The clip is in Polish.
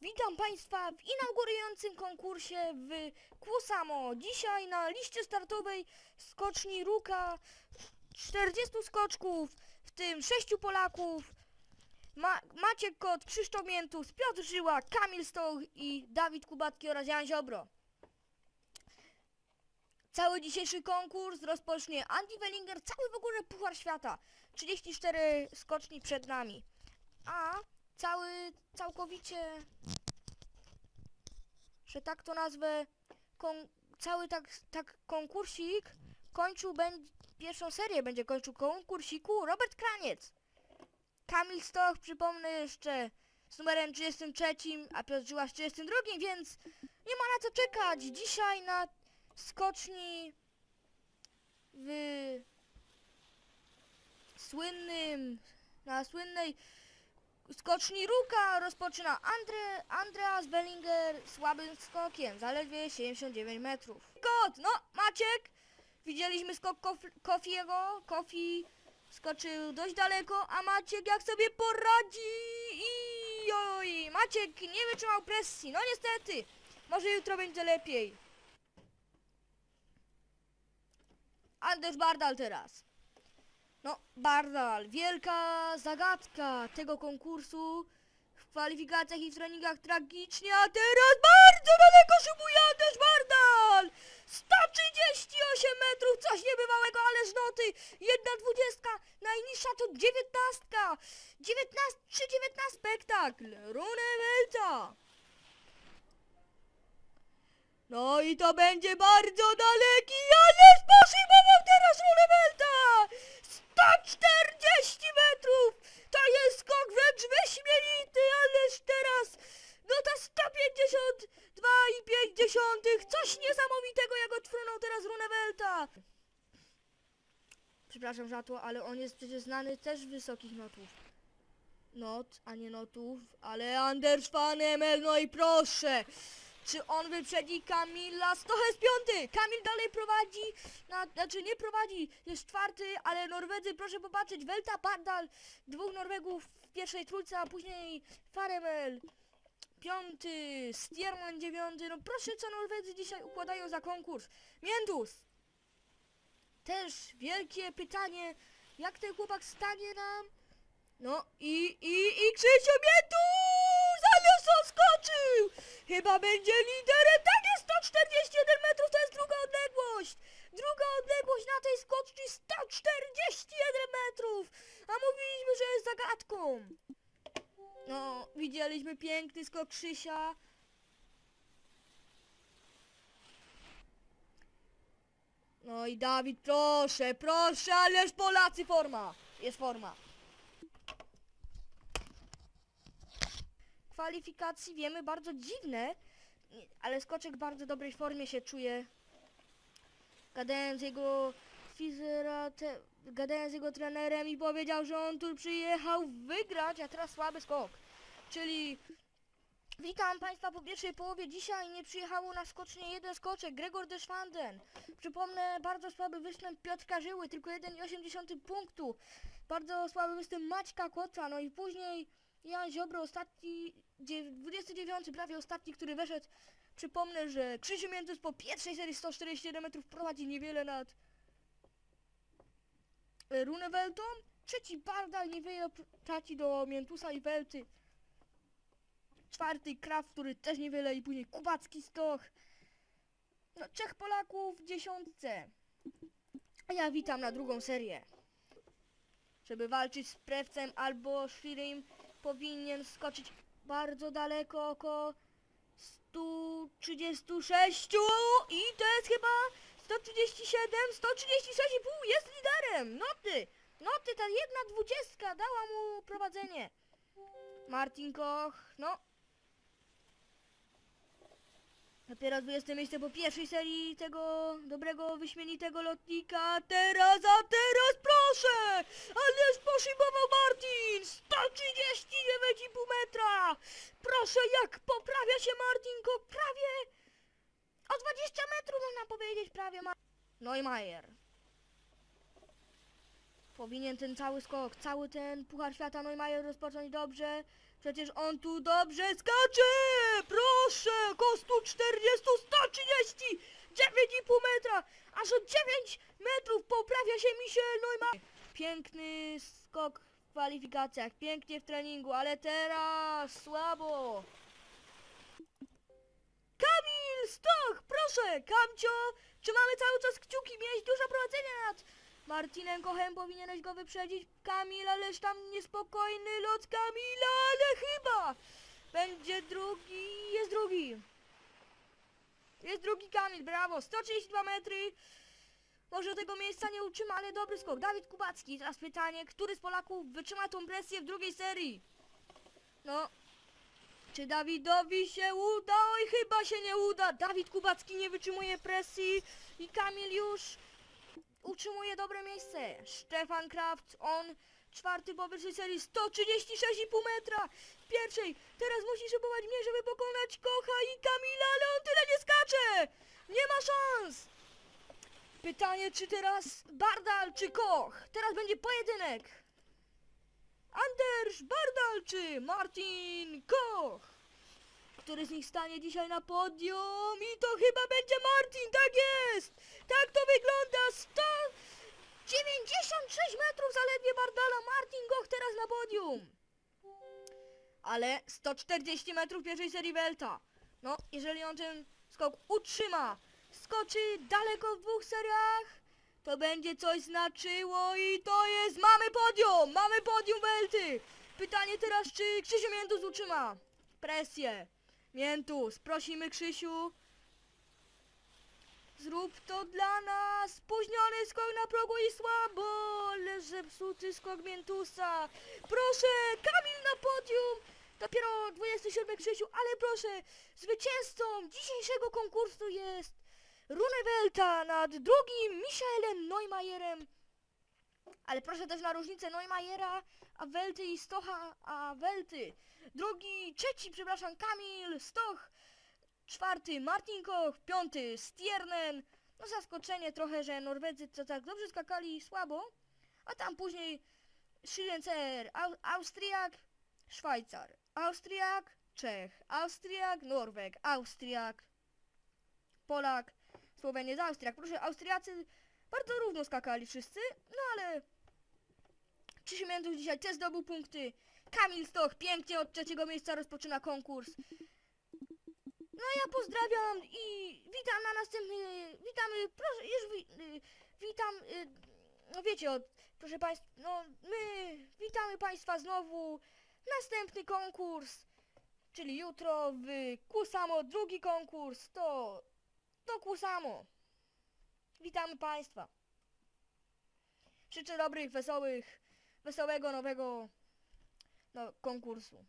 Witam Państwa w inaugurującym konkursie w Kłosamo. Dzisiaj na liście startowej skoczni Ruka 40 skoczków, w tym 6 Polaków. Ma Maciek Kot, Krzysztof Miętus, Piotr Żyła, Kamil Stoch i Dawid Kubacki oraz Jan Ziobro. Cały dzisiejszy konkurs rozpocznie Andy Wellinger, cały w ogóle Puchar Świata. 34 skoczni przed nami. A cały, całkowicie, że tak to nazwę, cały tak, tak konkursik kończył będzie, pierwszą serię będzie kończył konkursiku Robert Kraniec. Kamil Stoch, przypomnę jeszcze, z numerem 33, a Piotr Żyła z 32, więc nie ma na co czekać. Dzisiaj na skoczni w słynnym, na słynnej skoczni Ruka rozpoczyna Andre, Andreas Bellinger słabym skokiem, zaledwie 79 metrów. Kot, no Maciek, widzieliśmy skok Kof- Kofiego, Kofi skoczył dość daleko, a Maciek jak sobie poradzi i oj, Maciek nie wytrzymał presji, no niestety, może jutro będzie lepiej. Anders Bardal teraz. No, Bardal, wielka zagadka tego konkursu. W kwalifikacjach i w treningach tragicznie, a teraz bardzo daleko szybuje Anders Bardal! 138 metrów, coś niebywałego, ależ noty! Jedna dwudziestka, najniższa to dziewiętnastka! 19, 3,19 spektakl! Rune Welta! No i to będzie bardzo daleki, ależ poszybował teraz! 140 metrów! To jest skok wręcz wyśmienity, ależ teraz no ta 152,5 coś niesamowitego jak odfrunął teraz Runevelta! Przepraszam za ale on jest przecież znany też wysokich notów. Not, a nie notów, ale Anders Van Emel, no i proszę! Czy on wyprzedzi Kamila? Stoch jest piąty! Kamil dalej prowadzi, na, znaczy nie prowadzi, jest czwarty, ale Norwedzy, proszę popatrzeć, Welta Bardal, dwóch Norwegów w pierwszej trójce, a później Faremel, piąty, Stierman dziewiąty, no proszę co Norwedzy dzisiaj układają za konkurs. Miętus! Też wielkie pytanie, jak ten chłopak stanie nam? No i, i, i Krzysiu Miętus! Ale skoczył! Chyba będzie liderem. Tak jest 141 metrów, to jest druga odległość. Druga odległość na tej skoczni 141 metrów. A mówiliśmy, że jest zagadką. No, widzieliśmy piękny skok Krzysia. No i Dawid, proszę, proszę, ależ Polacy forma. Jest forma. kwalifikacji wiemy bardzo dziwne, ale Skoczek w bardzo dobrej formie się czuje. Gadałem z jego fizjoterapeutą, gadałem z jego trenerem i powiedział, że on tu przyjechał wygrać, a teraz słaby skok. Czyli witam Państwa po pierwszej połowie. Dzisiaj nie przyjechało na skocznie jeden skoczek, Gregor Deschwanden. Przypomnę, bardzo słaby występ Piotrka Żyły, tylko 1,8 punktu. Bardzo słaby występ Maćka Kota, no i później Jan Ziobro, ostatni, dziew- 29, prawie ostatni, który weszedł. Przypomnę, że Krzysiu Miętus po pierwszej serii 147 metrów prowadzi niewiele nad Runeveltą. Trzeci Bardal niewiele traci do Miętusa i Welty. Czwarty Kraft, który też niewiele i później Kubacki Stoch. No, trzech Polaków w dziesiątce. A ja witam na drugą serię. Żeby walczyć z Prewcem albo Shirim powinien skoczyć bardzo daleko, około 136 i to jest chyba 137, 136,5 jest liderem. Noty, ta jedna dwudziestka dała mu prowadzenie. Martin Koch, no. Dopiero 20 miejsce po pierwszej serii tego dobrego, wyśmienitego lotnika. Teraz, a teraz proszę! Ależ poszybował Martin! 139,5 metra! Proszę, jak poprawia się Martin Koch prawie o 20 metrów można powiedzieć prawie ma... Neumayer. Powinien ten cały skok, cały ten Puchar Świata Neumayer rozpocząć dobrze. Przecież on tu dobrze skacze! Proszę! Około 140, 130! 9,5 metra! Aż o 9 metrów poprawia się Michel Neumann! Piękny skok w kwalifikacjach, pięknie w treningu, ale teraz słabo! Kamil Stoch, proszę! Kamcio, trzymamy cały czas kciuki, miałeś dużo prowadzenia nad Martinem Kochem, powinieneś go wyprzedzić. Kamil, ależ tam niespokojny lot Kamila, ale chyba będzie drugi, jest drugi. Jest drugi Kamil, brawo, 132 metry. Może tego miejsca nie utrzyma, ale dobry skok. Dawid Kubacki, teraz pytanie, który z Polaków wytrzyma tą presję w drugiej serii? No, czy Dawidowi się uda? Oj, chyba się nie uda. Dawid Kubacki nie wytrzymuje presji i Kamil już utrzymuje dobre miejsce. Stefan Kraft, on czwarty po pierwszej serii, 136,5 metra pierwszej. Teraz musi szybować mnie, żeby pokonać Kocha i Kamila, ale on tyle nie skacze. Nie ma szans. Pytanie, czy teraz Bardal czy Koch? Teraz będzie pojedynek. Anders Bardal czy Martin Koch? Który z nich stanie dzisiaj na podium? I to chyba będzie Martin, tak jest! Tak to wygląda! 196 metrów zaledwie Bardala, Martin Koch teraz na podium! Ale 140 metrów pierwszej serii Welta. No, jeżeli on ten skok utrzyma, skoczy daleko w dwóch seriach, to będzie coś znaczyło i to jest... Mamy podium! Mamy podium Welty! Pytanie teraz, czy Krzysiu Miętus utrzyma presję? Miętus, prosimy Krzysiu. Zrób to dla nas! Spóźniony skok na progu i słabo! Ale zepsuty skok Miętusa! Proszę, Kamil na podium! Dopiero 27 Krzysiu, ale proszę, zwycięzcą dzisiejszego konkursu jest Runewelta nad drugim Michaelem Neumayerem. Ale proszę też na różnicę Neumayera, a Welty i Stocha, a Welty. Drugi, trzeci, przepraszam, Kamil Stoch. Czwarty Martin Koch, piąty Stiernen. No zaskoczenie trochę, że Norwedzy to tak dobrze skakali słabo. A tam później Schillenzer, Au Austriak, Szwajcar, Austriak, Czech, Austriak, Norweg, Austriak, Polak, Słoweniec, Austriak. Proszę, Austriacy bardzo równo skakali wszyscy, no ale Krzysiu Miętus dzisiaj też zdobył punkty. Kamil Stoch pięknie od trzeciego miejsca rozpoczyna konkurs. No ja pozdrawiam i witam na następny, witamy, proszę, już wi, y, witam, y, no wiecie, od, proszę państwa, no my witamy państwa znowu, następny konkurs, czyli jutro w Kusamo, drugi konkurs, to, to Kusamo. Witamy państwa. Życzę dobrych, wesołych, wesołego nowego no, konkursu.